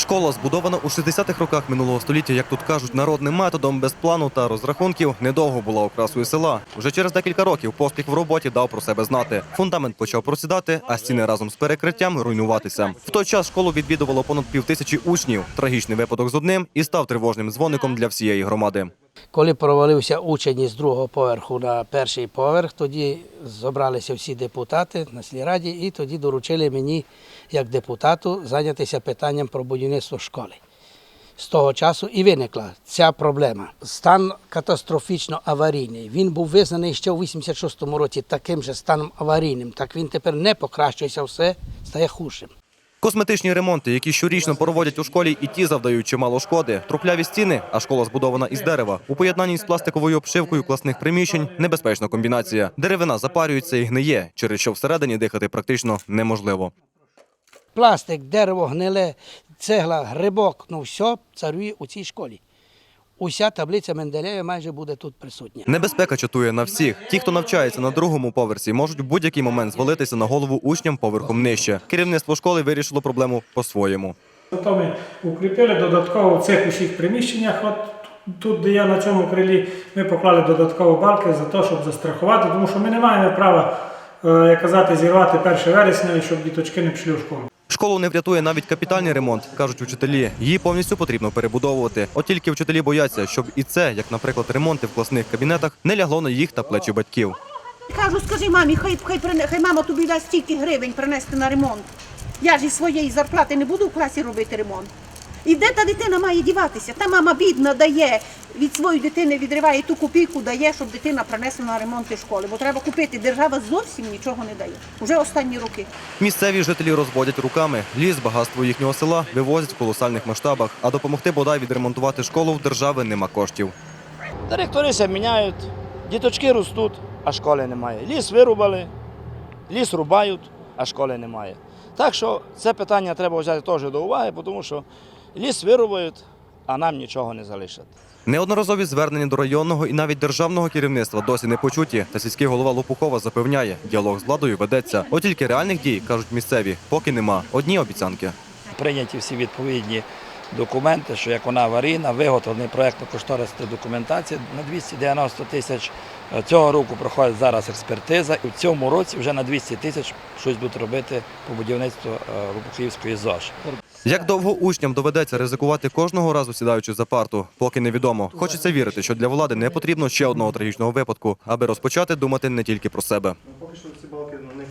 Школа, збудована у 60-х роках минулого століття, як тут кажуть, народним методом без плану та розрахунків, недовго була окрасою села. Вже через декілька років поспіх в роботі дав про себе знати. Фундамент почав просідати, а стіни разом з перекриттям руйнуватися. В той час школу відвідувало понад півтисячі учнів. Трагічний випадок з одним і став тривожним дзвоником для всієї громади. Коли провалився учень із другого поверху на перший поверх, тоді зібралися всі депутати на сільраді і тоді доручили мені, як депутату, зайнятися питанням про будівництво школи. З того часу і виникла ця проблема. Стан катастрофічно аварійний. Він був визнаний ще у 86-му році таким же станом аварійним. Так він тепер не покращується, все стає хужим. Косметичні ремонти, які щорічно проводять у школі, і ті завдають чимало шкоди. Трухляві стіни, а школа збудована із дерева. У поєднанні з пластиковою обшивкою класних приміщень небезпечна комбінація. Деревина запарюється і гниє, через що всередині дихати практично неможливо. Пластик, дерево, гниле, цегла, грибок, ну все царює у цій школі. Уся таблиця Менделєва майже буде тут присутня. Небезпека чатує на всіх. Ті, хто навчається на другому поверсі, можуть в будь-який момент звалитися на голову учням поверхом нижче. Керівництво школи вирішило проблему по-своєму. Зато ми укріпили додатково в цих усіх приміщеннях. От тут, де я на цьому крилі, ми поклали додатково балки за те, щоб застрахувати, тому що ми не маємо права, е, як казати, зірвати 1 вересня, і щоб діточки не пішли в школу. Школу не врятує навіть капітальний ремонт, кажуть учителі. Її повністю потрібно перебудовувати. От тільки вчителі бояться, щоб і це, як, наприклад, ремонти в класних кабінетах, не лягло на їх та плечі батьків. Кажу, скажи мамі, хай, хай, хай мама тобі дасть стільки гривень принести на ремонт. Я ж із своєї зарплати не буду в класі робити ремонт. І де та дитина має діватися? Та мама бідна дає, від своєї дитини відриває ту копійку, дає, щоб дитина принесла на ремонт школи. Бо треба купити. Держава зовсім нічого не дає. Уже останні роки. Місцеві жителі розводять руками. Ліс, багатство їхнього села вивозять в колосальних масштабах, а допомогти бодай відремонтувати школу в держави нема коштів. Директори се міняють, діточки ростуть, а школи немає. Ліс вирубали, ліс рубають, а школи немає. Так що це питання треба взяти теж до уваги, тому що ліс вирубають, а нам нічого не залишать. Неодноразові звернення до районного і навіть державного керівництва досі не почуті. Та сільський голова Лопухова запевняє, діалог з владою ведеться. От тільки реальних дій, кажуть місцеві, поки нема. Одні обіцянки. Прийняті всі відповідні документи, що як вона аварійна, виготовлений проєктно-кошторисна документація на 290 тисяч. Цього року проходить зараз експертиза, і в цьому році вже на 200 тисяч щось будуть робити по будівництву е, Лопухівської ЗОЖ. Як довго учням доведеться ризикувати кожного разу сідаючи за парту, поки невідомо. Хочеться вірити, що для влади не потрібно ще одного трагічного випадку, аби розпочати думати не тільки про себе.